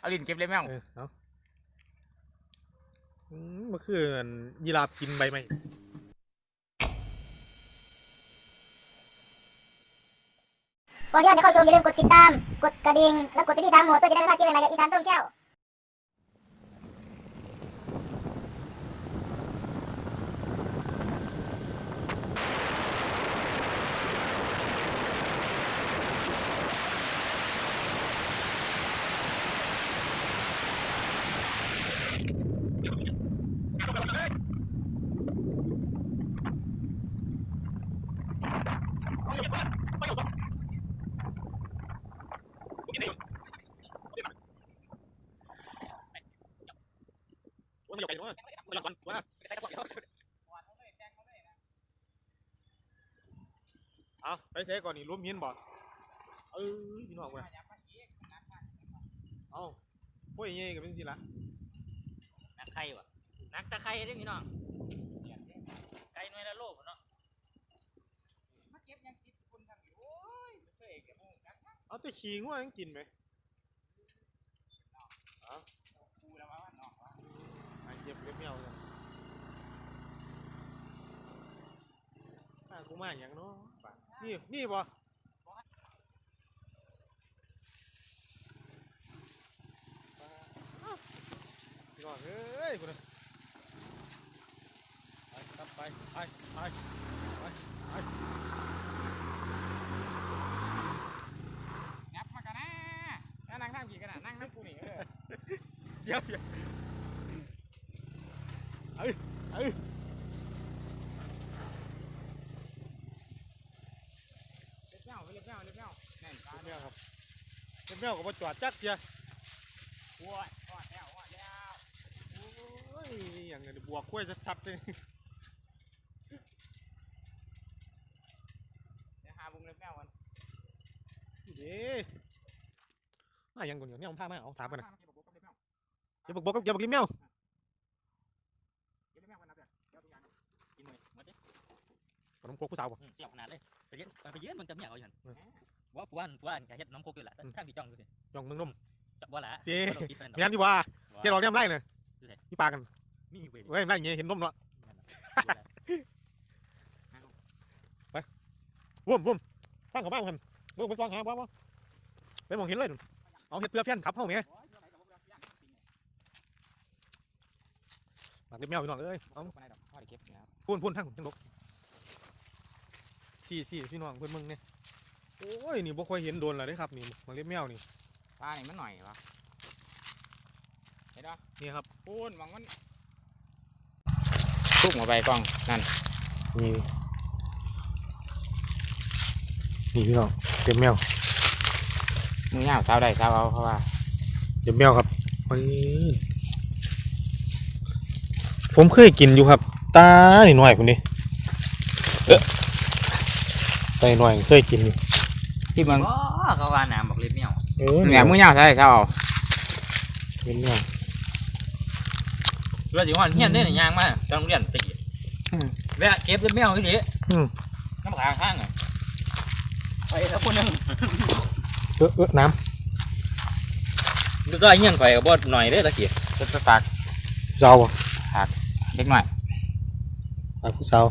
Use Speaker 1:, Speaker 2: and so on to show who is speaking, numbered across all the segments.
Speaker 1: เอาลิ้นเก็บเลยแมว
Speaker 2: เออเอาอืมมันคืออันยีราฟกินใบไม้
Speaker 3: ก่อนที่จะเข้าชมอย่าลืมกดติดตาม กดกระดิ่ง และกดไปที่ดาวโหมดเพื่อจะได้ไม่พลาดคลิปใหม่ๆจากอีสานต้มแก้ว
Speaker 2: ว่ามันอยู่ไกลว่ามันอยู่ก่อนว่าเอาไปเสียก่อนนี่รวมเฮียนบ่เอ้ยพี่น้องเว้ยเอาพวกอย่างงี้กับเป็นสิละ
Speaker 4: นักไข่วะนักตะไคร้เด้อพี่น้องไก่หน่วยละโลเนาะ
Speaker 1: มาเก็บยังกินคุณทำอยู่โอ้ยไม่เคยเก็บมึงกัด
Speaker 2: เอาแต่ขิงว่ายังกินไหม
Speaker 1: กูแล้วว่าน้องวะ
Speaker 2: ไอ้เจ็บเล็บแมวเลยอ่ากูมาอย่างเนาะนี่นี่บ่พี่น้องเอ้ยกูนะไปครับไปไปไปไปไป
Speaker 1: งับมากันนะนั่งนั่งทำกี่กันนะนั่งนั่งกูนี่เออ
Speaker 2: เดี๋ยวเดี๋ยว เอ้ยเล็
Speaker 1: บแมวเล็บแมวเล็บแมวแน่นตา
Speaker 2: เล็บแมวครับเล็บแมวก็มาจอดจักเดีย
Speaker 1: โอ้ยโอ้ยแล้วโอ้ยแล้ว
Speaker 2: โอ้ยอย่างเงี้ยบวกกล้วยชัดๆเลย
Speaker 1: เดี๋ยวหาบุงเล็บแมวกัน
Speaker 2: นี่เด้มาอย่างก่อนอยู่เนี่ยผมพามาเอาถามกันนะ
Speaker 1: เก็บบุกกับเล็บแมว
Speaker 2: อย่าบอกบอกกับอย่าบอกลิ้นแมว
Speaker 1: เก็บเล็บแมวกันนะเพื่อนเดี๋ยวทุกอย่าง
Speaker 4: กินหน่อยหมดเด้
Speaker 2: ขนมโคกผู้สาวบ่
Speaker 4: อืมเสี่ยวขนาดเลยไปเย็นไปเย็นมันจะเมียเอาอยู่หั่น
Speaker 2: เออ
Speaker 4: ว่าผู้อันผู้อันก็เฮ็ดน้ำโคกอยู่แหละแต่ข้างพี่จ้องดูสิ
Speaker 2: ย่องเมืองนม
Speaker 4: จับบ่ล่ะ
Speaker 2: เจ๊
Speaker 4: บ่ต้องคิดไป
Speaker 2: ไม่งั้นดีกว่าเจ๊หลอกเนี่ยไรเลยพี่ปากัน
Speaker 4: มีเว้ย
Speaker 2: เฮ้ยไรอย่างเงี้ยเห็นนมเนาะว่มว่มฟังเขาบ้างกันว่มไปฟังหาว่าว่าไปมองเห็นเลยนู่นเอาเห็ดเปลือกแฟนขับเข้าไหมปากลิ้นแมวพี่น้องเอ้ยเอา
Speaker 1: เอาไปไหนดอกพ่อได้เก็บเนี่ย
Speaker 2: พูนพูนทั้งทั้งลก สี่สี่พี่น้องเพื่อนมึงเนี่ยโอ้ยนี่บ่ค่อยเห็นโดนแล้วเด้ครับนี่มันเลี้ยแมวนี่
Speaker 1: ปลานี่มันหน่อยวะเห็นปะ
Speaker 2: นี่ครับ
Speaker 1: ปูนหวังมันตุ้มมาไปกล้องนั่น
Speaker 2: นี่นี่พี่น้องเลี้ยแมว
Speaker 1: มือยาวสาวได้สาวเอาเพราะว่า
Speaker 2: เลี้ยแมวครับผมเคยกินอยู่ครับ ตาหน่อยๆคนนี้ เอ๊ะตาหน่อยเคยกินอยู่
Speaker 1: ที่มึง
Speaker 4: อ๋อเขาว่าน้ำบอกเลยเมี่ยว
Speaker 2: เออ
Speaker 1: เนี่ยมือยาวสาวได้สาวเอา
Speaker 2: เลี้ยแมว
Speaker 4: เราสิว่าเฮียนเด้หนี่งยางมาจังเรียนตีแวะเก็บเลยเมี่ยวอีหลี
Speaker 2: อืม
Speaker 4: น้ำขางข้างอะไปแล้วคนนึง
Speaker 2: เออเออน้
Speaker 4: ดูตัวเฮียนข่อยก็บ่หน่อยเด้อตะกี้
Speaker 1: จะไปฝากำ
Speaker 2: เจ้าบ่ะ
Speaker 1: เล็กหน่อย
Speaker 2: ฝากผู้สาว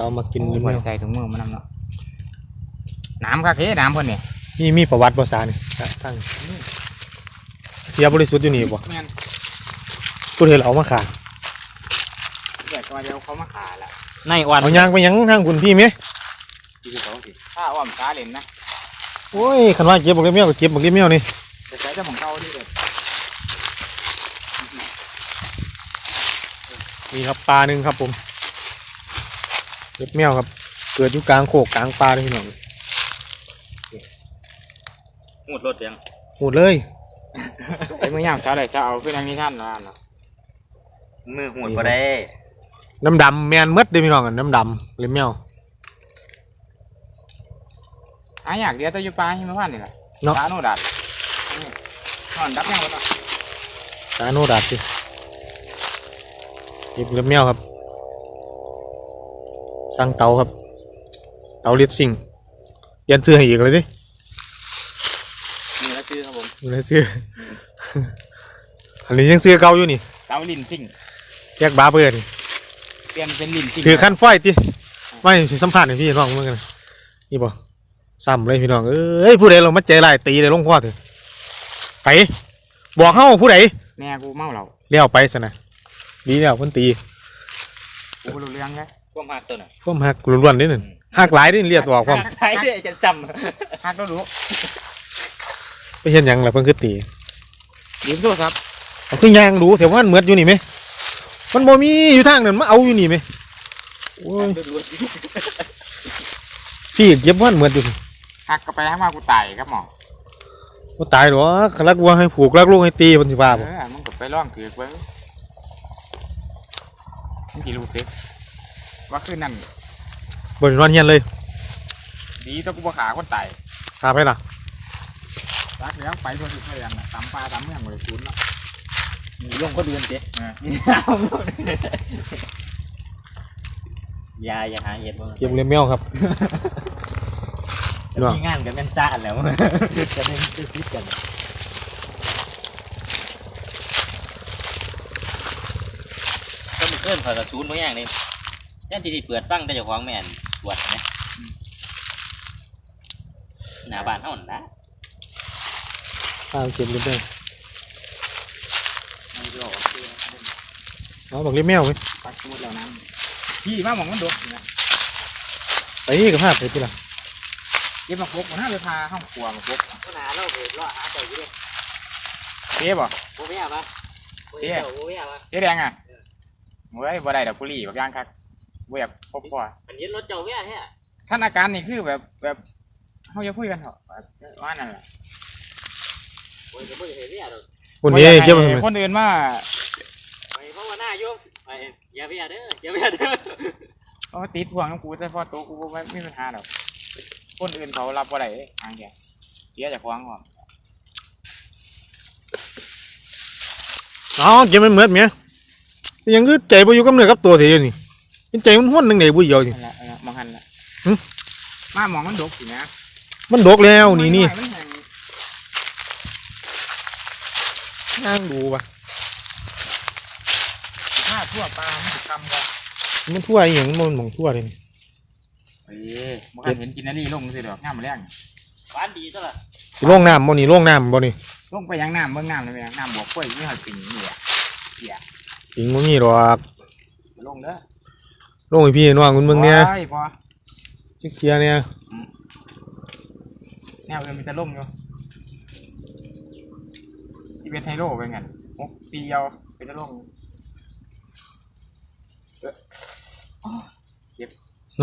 Speaker 2: สาวมากิน
Speaker 1: มี
Speaker 2: เลี้ย
Speaker 1: คน
Speaker 2: แมว
Speaker 1: ใส่ถุงมือมานำเนาะน้ำค่ะเฮ้น้ำคนนี่
Speaker 2: มีมีประวัติภาษานี่ตั้งเสียบริสุทธิ์อยู่นี่บ่
Speaker 1: แม่น
Speaker 2: ผู้เฒ่เอามาขาย
Speaker 1: เดี๋ยวก็เดี๋ยวเขามาขาละ
Speaker 4: ในอ่อน
Speaker 2: เอายางไปหยังทางคุณพี่ไหม
Speaker 1: ถ้าอ้อมตาเล่นนะ
Speaker 2: โอ้ยคันว่าเก็บบักเลี้ยแมวก็เก็บบักเลี้ยแมวนี่
Speaker 1: จะใช้เจ้าของเขาที่เด็ด
Speaker 2: นี่ครับปลาหนึ่งครับผม เลี้ยแมวครับ เกิดอยู่กลางโขกกลางปลาเลยพี่น้อง
Speaker 4: หูดรถยัง
Speaker 2: หมดเลย
Speaker 1: ไอ้มือยาวสาวได้สาวเอาขึ้นทางนี้ท่านว่าเนาะ
Speaker 4: มือหูดบ่ได้
Speaker 2: น้ำดำแมนหมดเด้อพี่น้องกันน้ำดำเลี้ยแมว
Speaker 1: หาอยากเดียวแตัวอยู่ปลาให้มาพันนี่แหละ
Speaker 2: เนาะ
Speaker 1: ปลาโนดัดนี่นอนดับยังวะเนาะ
Speaker 2: ตาโนดาดสิเก็บเลี้ยแมวครับ สร้างเตาครับ เตาลิดซิงยันซื้อให้อีกเลยดิ
Speaker 4: มือละซื้อครับผม
Speaker 2: อยู่ในเสื้ออันนี้ยังเสื้อเก่าอยู่นี่
Speaker 1: เตาลิ้นซิ่ง
Speaker 2: แยกบาเบิร์นี่
Speaker 1: เปลี่ยนเป็นลิ้นซิ่ง
Speaker 2: ถือขั้นไฟติไม่สิสัมผัสให้พี่น้องเหมือนกันนี่บ่ซ้ำเลยพี่น้องเอ้ยผู้ใดเรามาใจลายตีเลยลงคอเถอะไปบอกเฮาผู้ใด
Speaker 1: แน่กูเมาเหล้า
Speaker 2: เลี้ยวไปซะนะดีแล้วเพิ่นตี
Speaker 1: กูบ่รู้เรื่องเลย
Speaker 4: ความหักตัวน่ะ
Speaker 2: พวกหักล้วนๆนี่นั่นหักหลายนี่เรียกตัวออกพร้อม
Speaker 4: ใครเด้จะซ้
Speaker 1: ฮักแล้วรู้
Speaker 2: ไปเห็นหยังล่ะเพิ่นคือตี
Speaker 1: ยืมโทรศัพท์
Speaker 2: เอาคือยางรู้แถวว่ามันเหมือดอยู่นี่ไหมมันบ่มีอยู่ทางนั้นมาเอาอยู่นี่ไหมโอ้ยพี่เก็บว่านเหมือดอยู่นี่
Speaker 1: ฮักก็ไปแล้วมากูตายครับหมอ
Speaker 2: บ่ตายหรอกรักวัวให้ผูกรักลูกให้ตีมันสิว่า
Speaker 1: เอ
Speaker 2: บ่
Speaker 1: อมึงก็ไปร่องถือเบิ้งมึงกี่รู้สิ ว่าคืนนั้น
Speaker 2: บ่ได้นอนเฮียนเลย
Speaker 1: ดีแต้องกูบ่ขาคนตาย
Speaker 2: พาไปล่ะ
Speaker 1: รักแล้วไปทั่วทุกเรื่องน่ะตำปลาตำเมืองเลยศูนย์เนาะำ
Speaker 4: มีลงก็เดือนเจ๊
Speaker 1: เออ
Speaker 4: อย่าอย่าหาเห็ดบ่
Speaker 2: เก็บเลี้ยงแมวครับ
Speaker 4: จะมีงานกันแม่นซ่านแล้วจะเป็นจะคิดกันก็มีเพื่อนขอยกระซูนบางอย่างนี่ ย่านที่ที่เปิดฟังแต่เจ้าของแม่นปวดนะหน้าบ้านเฮานั่นนะ
Speaker 2: พาไปเก็บเลี้ยงแมว
Speaker 4: มันก็ออกเสียง
Speaker 2: เอาบอกเลี้ยงแมวไหม
Speaker 1: ปักสมุดแล้วนั้นพี่มาหมองมันดกนะ
Speaker 2: ไปกับพาไปพี่ล่ะ
Speaker 1: เก็บมาพกมันน่าไปพาห้องครัวมาพก
Speaker 4: ก็หนาเราไปรอหาเจ้าอยู่เด้
Speaker 1: เจ๊บ่
Speaker 4: โอ้ไม่เอาปะโอ้ยเจ้าโอ้ไม่เอาปะ
Speaker 1: เจ๊แดงอะเฮ้ยบ่ได้ดอกกุหรี่บักอย่างคัก บ่อยากพบพ่อ
Speaker 4: อันนี้รถเจ้าไม่เอาแท้
Speaker 1: ท่านอาการนี่คือแบบแบบเฮาจะคุยกันเถอะว่านั่นแหละ
Speaker 4: โอ้ยจะไม่เห็นเนี่ยหรอก
Speaker 2: คนนี้
Speaker 1: บ่อยาก
Speaker 2: เก็บ
Speaker 1: ให้
Speaker 2: ไว้ทำไม
Speaker 1: คนอื่นมา
Speaker 4: ไปเพราะว่าหน้าโยมไปอย่าไปอย่าเด้ออย่าไปอย่าเด้อ
Speaker 1: เอามาติดพวงน้ำกูแต่พอตัวกูบ่ไม่มีปัญหาดอกคนอื่นเขารับบ่ได้ทางแกเสียจากควางก่อน
Speaker 2: อ๋อเก็บมันเหมือดเมียยังคือใจบ่อยู่กับเนื้อกับตัวเถอะนี่ เป็นใจมันห้วนหนึงไหนบุญเดียวนี่
Speaker 1: นั่นแหละเออมองหันแหละ
Speaker 2: หึ
Speaker 1: มาหมองมันดกสินะ
Speaker 2: มันดกแล้วนี่นี่
Speaker 1: มันแห้ง
Speaker 2: นั่งดูป่ะ
Speaker 1: ถ้าทั่วปลามันจะทำกัน
Speaker 2: มันทั่วอีหยังมันหมองทั่วเลยนี่
Speaker 1: เอ้ยมันก็เห็นกินนารีลงสิดอกน้ำมาแรง
Speaker 4: หวานดีซะละ
Speaker 2: สิโล่งน้ำบ่นี่โล่งน้ำบ่นี่
Speaker 1: ลงไปยังน้ำเบื้องน้ำเลยไหมน้ำบวกกล้วยนี่หอยปิ่งนี่อะ
Speaker 2: จริงบ่มีหรอก
Speaker 1: ลงเด้อ
Speaker 2: โล่งให้พี่น้องคุณมึงเนี่ย
Speaker 1: โอ้พอ
Speaker 2: จิกเกียร์เนี่ย
Speaker 1: แนวเดินมันจะลงอยู่ที่เป็นไฮโร่เป็นไงโอ้ปีเดียวเป็นจะลง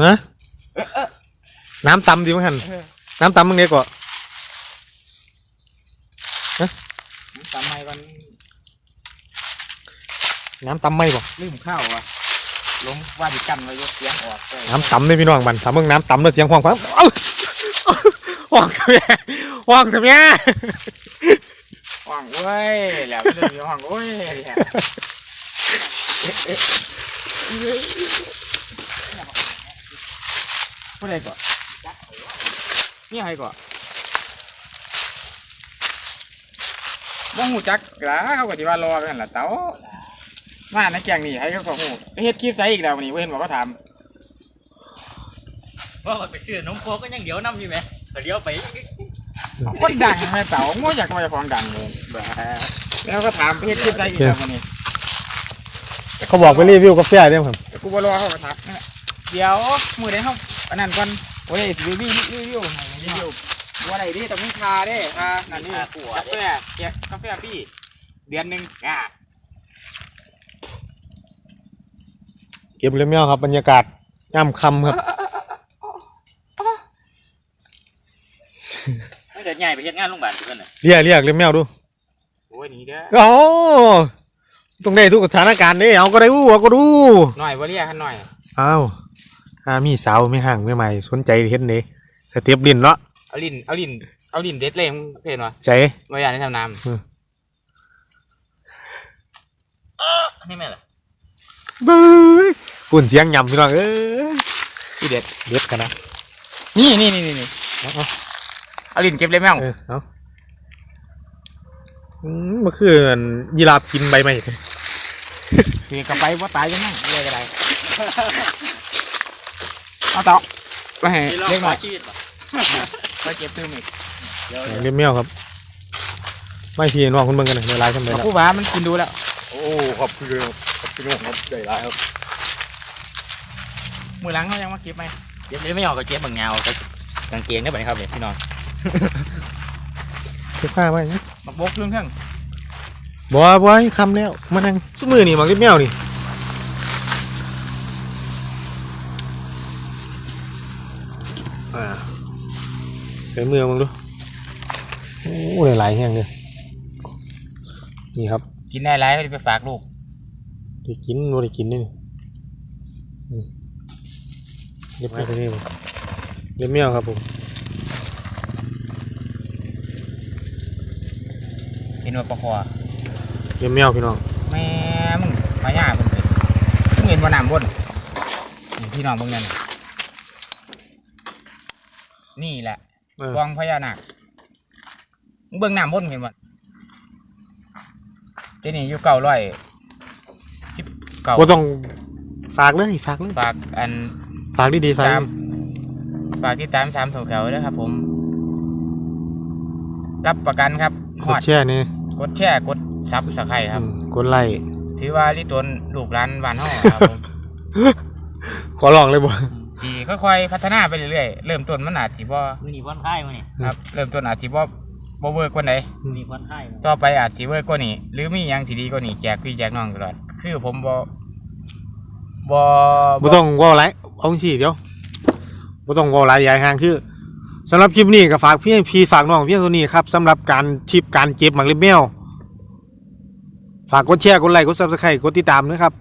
Speaker 2: นะ
Speaker 1: เออเออ
Speaker 2: น้ำตำดีมั้งหัน
Speaker 1: เออ
Speaker 2: น้ำตำมึงเนี่ยก็
Speaker 1: ทำไมมัน
Speaker 2: น้ำตำไม่บ่
Speaker 1: ลืมข้าวอะ ลงว่าดิกันไว้ยกเสียงออกเลย
Speaker 2: น้ำตำเลยพี่น้องบันถ้ามึงน้ำตำแล้วเสียงห้องฟังเอ้าห้องทำไมห้องทำไม
Speaker 1: ห่วงเว้ยแล้วก็เรื่องห่วงเว้ยเนี่ยผู้ใดก่อนนี่ใครก่อนบ่หูจักกะเขาก็สิว่ารอกันล่ะเต้า มาในแกงนี่ให้เขาก็หูไปเฮ็ดคลิปใส่อีกแล้ววันนี้เว้นบอกก็ถาม
Speaker 4: เพราะมันไปซื้อนมโคก็ยังเดี๋ยวน้ำอยู่ไหมก็เดี๋ยวไป
Speaker 1: คนดังแม่เต๋าโง่อยากมาจะฟ้องดังเลยแบบแล้วก็ถามไปเฮ็ดคลิปใส่อีกแล้ววันนี้
Speaker 2: เขาบอกไปรีวิวกาแฟเนี่ยครับ
Speaker 1: กูบ่รอเขาก็ทักนะเดี๋ยวมือได้เขาอันนั้นก่อนโอ้ยรีวิวรีวิวรีวิวว่าอะไรดิแต่มึงคาเด้คานั่นนี่
Speaker 4: ค่าตัว
Speaker 1: กาแฟเกียกาแฟพี่เดือนหนึ่งอะ
Speaker 2: เก็บเลี้ยงแมวครับบรรยากาศย่ำคำครับ
Speaker 4: ไม่เกิดใหญ่ไปเฮ็ดงานโรงพยาบาลเพื่อนน่ะ
Speaker 2: เรียกเรียกเลี้ยแมวดู
Speaker 1: โอ้ยนี่เด้อ
Speaker 2: โอ้ต้องได้ทุกสถานการณ์เด้เอาก็ได้อู้เอาก็ดู
Speaker 1: หน่อยว่าเรียกขันหน่อย
Speaker 2: อ้าวถ้ามีสาวไม่ห่างไม่ใหม่สนใจเห็นเด้สเตียบดินเนาะ
Speaker 1: เอาลินเอาลินเอาลินเด็ดเลยมึงเห็นวะ
Speaker 2: ใจ
Speaker 1: ไม่อยากให้ทำน้ำ
Speaker 4: นี่แม่ล่ะ
Speaker 2: บื้อ ปุ่นเสียงยำพี่น้องเอ้ยำ
Speaker 1: ที่เด็ด
Speaker 2: เด็ดกันนะ
Speaker 1: นี่นี่นี่นี่นี่
Speaker 2: เอาเอา
Speaker 1: เอาลิ้นเก็บเลยแม่ง
Speaker 2: เออเอาอืมมันคืออันยีราฟกินใบไม้
Speaker 1: เสียกับไปว่าตายยังไงเรียกอะไรเอาต่อไปให้
Speaker 4: นี่ลอง
Speaker 1: เรียกห
Speaker 4: ข
Speaker 1: น่
Speaker 4: อ
Speaker 1: อย
Speaker 4: ชีวิตป่ะ
Speaker 1: ไปเก็บตื้มอีก
Speaker 4: เดี๋ยว
Speaker 2: เลี้ยงแมวครับไม่พี่น้องคุณเบิ่งกันหน่อยในไลฟ์ทำไม
Speaker 1: เอา
Speaker 2: ล่ะ
Speaker 1: ผู้บ้ามันกินดูแล้ว
Speaker 5: โอ้ขอบคุณครับขอบคุณครับได้หลายครับ
Speaker 1: มือหลังเขายังมาเก็บไหม
Speaker 4: เจ็บเลยไม่ออกก็เจ็บบางแนวก็กางเกงได้ป่ะครับเนี่ยพี่น้อง
Speaker 2: เก็บข้าไว้นะ
Speaker 1: มาบกเครื่องเครื่อง
Speaker 2: บ่บ่ให้คำแล้วมานั่งซุมือนี่มาเก็บแมวนี่อ่าใส่มือมึงดูโอ้หลายๆแห้งเลยนี่ครับ
Speaker 1: กินได้หลายเขาจะไปฝากลูก
Speaker 2: ได้กินบ่ได้กินนี่อืม เรียบร้อยไปนี่เลยเรียบแมวครับผม
Speaker 1: กินว่าปลาคอ
Speaker 2: เรียบแมวพี่น้อง
Speaker 1: แม่มึงมาหญ้ามึงเป็นมึงเห็นบ่น้ำบนนี่พี่น้องมึงนั่นน่ะนี่แหละ
Speaker 2: เออก
Speaker 1: องพญานาคมึงเบิ่งน้ำบนเห็นบ่เจนี่อยู่เก่าร้อยสิบเก่า
Speaker 2: บ่ต้องฝากเลยฝากเลย
Speaker 1: ฝากอัน
Speaker 2: ฝากดีๆฝาก
Speaker 1: ตาม
Speaker 2: ดี
Speaker 1: ฝากที่ตามสามถั่วแขวด้วยครับ ผม รับประกันครับ
Speaker 2: ๆ
Speaker 1: ฮ
Speaker 2: ก
Speaker 1: อ
Speaker 2: ด
Speaker 1: ด
Speaker 2: แชร์นี่
Speaker 1: กดแชร์กดซับสไครครับ
Speaker 2: อืมกดไลค์
Speaker 1: ถือว่าลิตนลูกร้านบ้านห้อครับผม
Speaker 2: ขอลองเลยบ่
Speaker 1: จีค่อยๆพัฒนาไปเรื่อยๆเริ่มต้นมันอาจสิบ่
Speaker 4: มือนี่ผ่อนคลายมือนี่
Speaker 1: ครับเริ่มต้นอาจสิบ่บ่เวิร์กกว่าไหน
Speaker 4: มือนี่ผ่อนคลาย
Speaker 1: ต่อไปอาจสิเวิร์กกว่านี้ หรือมีอย่างที่ดีกว่านี้แจกพี่แจกน้องตลอดคือผมบ่บ่
Speaker 2: บ่ต้องเว้าหลาย เอาจังซี่เดี๋ยวบ่ต้องเว้าหลายใหญ่ห่างคือสำหรับคลิปนี้ก็ฝากเพียงพี่ฝากน้องเพียงเท่านี้ครับสำหรับการทิปการเก็บหมากเล็บแมวฝากกดแชร์กดไลค์กด Subscribe กดติดตามนะครับ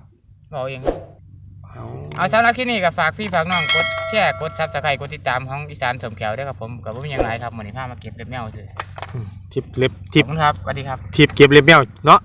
Speaker 1: บ่เองเอาสำหรับคลิปนี้ก็ฝากพี่ฝากน้องกดแชร์กดซับสไครต์กดติดตามของอีสานสมแขวด้วยครับผมก็บ่มีหยังหลายครับมื้อนี้พามาเก็บเล็บแมวซื่อ
Speaker 2: ทิปเล็บ
Speaker 1: ข
Speaker 2: ทิ
Speaker 1: อ
Speaker 2: ป
Speaker 1: บคุณครับสวัสดีครับ
Speaker 2: ทิปเก็บเล็บแมวเนาะ